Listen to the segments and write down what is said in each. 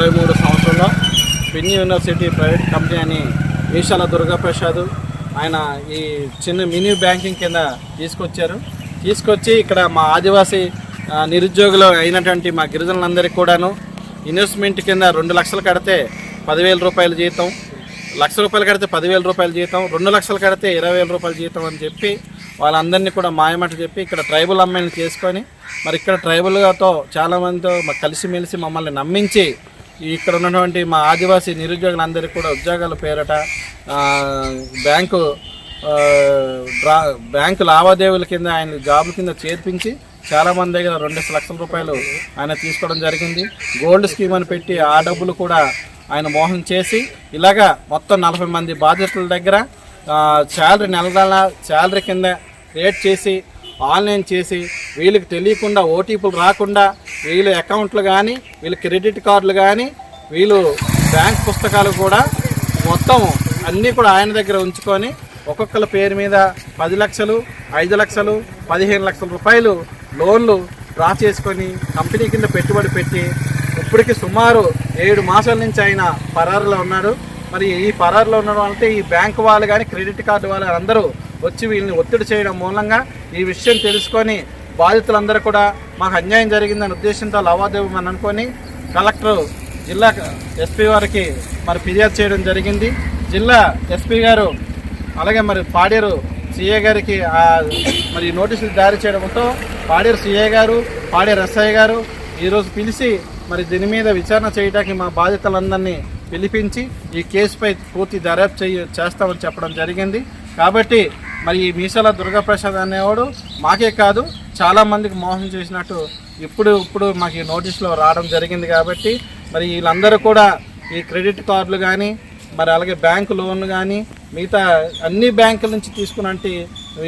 ఇరవై మూడు సంవత్సరంలో పిన్ యూనివర్సిటీ ప్రైవేట్ కంపెనీ అని ఈశాల దుర్గాప్రసాద్ ఆయన ఈ చిన్న మినీ బ్యాంకింగ్ కింద తీసుకొచ్చారు. తీసుకొచ్చి ఇక్కడ మా ఆదివాసీ నిరుద్యోగులు అయినటువంటి మా గిరిజనులందరికీ కూడాను ఇన్వెస్ట్మెంట్ కింద రెండు లక్షలు కడితే పదివేల రూపాయల జీతం లక్ష రూపాయలు కడితే పదివేల రూపాయల జీతం రెండు లక్షలు కడితే ఇరవై వేల రూపాయల జీతం అని చెప్పి వాళ్ళందరినీ కూడా మాయమాట చెప్పి ఇక్కడ ట్రైబల్ అమ్మాయిని చేసుకొని మరి ఇక్కడ ట్రైబల్తో చాలామందితో కలిసిమెలిసి మమ్మల్ని నమ్మించి ఇక్కడ ఉన్నటువంటి మా ఆదివాసీ నిరుద్యోగులందరికీ కూడా ఉద్యోగాల పేరట బ్యాంకు డ్రా బ్యాంకు లావాదేవీల కింద ఆయన జాబ్ కింద చేర్పించి చాలామంది దగ్గర రెండు లక్షల రూపాయలు ఆయన తీసుకోవడం జరిగింది. గోల్డ్ స్కీమ్ అని పెట్టి ఆ డబ్బులు కూడా ఆయన మోహం చేసి ఇలాగా మొత్తం నలభై మంది బాధితుల దగ్గర శాలరీ నెల నెల శాలరీ కింద క్రియేట్ చేసి ఆన్లైన్ చేసి వీళ్ళకి తెలియకుండా ఓటీపీలు రాకుండా వీళ్ళ అకౌంట్లు కానీ వీళ్ళ క్రెడిట్ కార్డులు కానీ వీళ్ళు బ్యాంక్ పుస్తకాలు కూడా మొత్తం అన్నీ కూడా ఆయన దగ్గర ఉంచుకొని ఒక్కొక్కరి పేరు మీద పది లక్షలు ఐదు లక్షలు పదిహేను లక్షల రూపాయలు లోన్లు డ్రా చేసుకొని కంపెనీ కింద పెట్టుబడి పెట్టి ఇప్పటికి సుమారు ఏడు మాసాల నుంచి ఆయన పరారులో ఉన్నాడు. మరి ఈ పరారులో ఉండడం అంటే ఈ బ్యాంక్ వాళ్ళు కానీ క్రెడిట్ కార్డు వాళ్ళు అందరూ వచ్చి వీళ్ళని ఒత్తిడి చేయడం మూలంగా ఈ విషయం తెలుసుకొని బాధితులందరూ కూడా మాకు అన్యాయం జరిగిందనే ఉద్దేశంతో లావాదేవీ అని అనుకొని కలెక్టర్ జిల్లా ఎస్పీ వారికి మరి ఫిర్యాదు చేయడం జరిగింది. జిల్లా ఎస్పీ గారు అలాగే మరి పాడేరు సిఏ గారికి మరి నోటీసులు జారీ చేయడంతో పాడేరు సిఏ గారు పాడేరు ఎస్ఐ గారు ఈరోజు పిలిచి మరి దీని మీద విచారణ చేయడానికి మా బాధితులందరినీ పిలిపించి ఈ కేసుపై పూర్తి దర్యాప్తు చేయ చేస్తామని చెప్పడం జరిగింది. కాబట్టి మరి ఈ మీసాల దుర్గాప్రసాద్ అనేవాడు మాకే కాదు చాలా మందికి మోసం చేసినట్టు ఇప్పుడు ఇప్పుడు మాకు ఈ నోటీసులో రావడం జరిగింది కాబట్టి మరి వీళ్ళందరూ కూడా ఈ క్రెడిట్ కార్డులు కానీ మరి అలాగే బ్యాంకు లోన్లు కానీ మిగతా అన్ని బ్యాంకుల నుంచి తీసుకున్నట్టు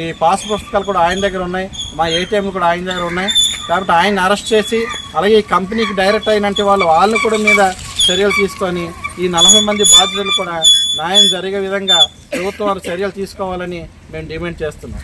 ఈ పాస్ పుస్తకాలు కూడా ఆయన దగ్గర ఉన్నాయి మా ఏటీఎంలు కూడా ఆయన దగ్గర ఉన్నాయి. కాబట్టి ఆయన అరెస్ట్ చేసి అలాగే ఈ కంపెనీకి డైరెక్ట్ అయినట్టు వాళ్ళు వాళ్ళు కూడా మీద చర్యలు తీసుకొని ఈ నలభై మంది బాధ్యతలు కూడా న్యాయం జరిగే విధంగా ప్రభుత్వం వారు చర్యలు తీసుకోవాలని మేము డిమాండ్ చేస్తున్నాం.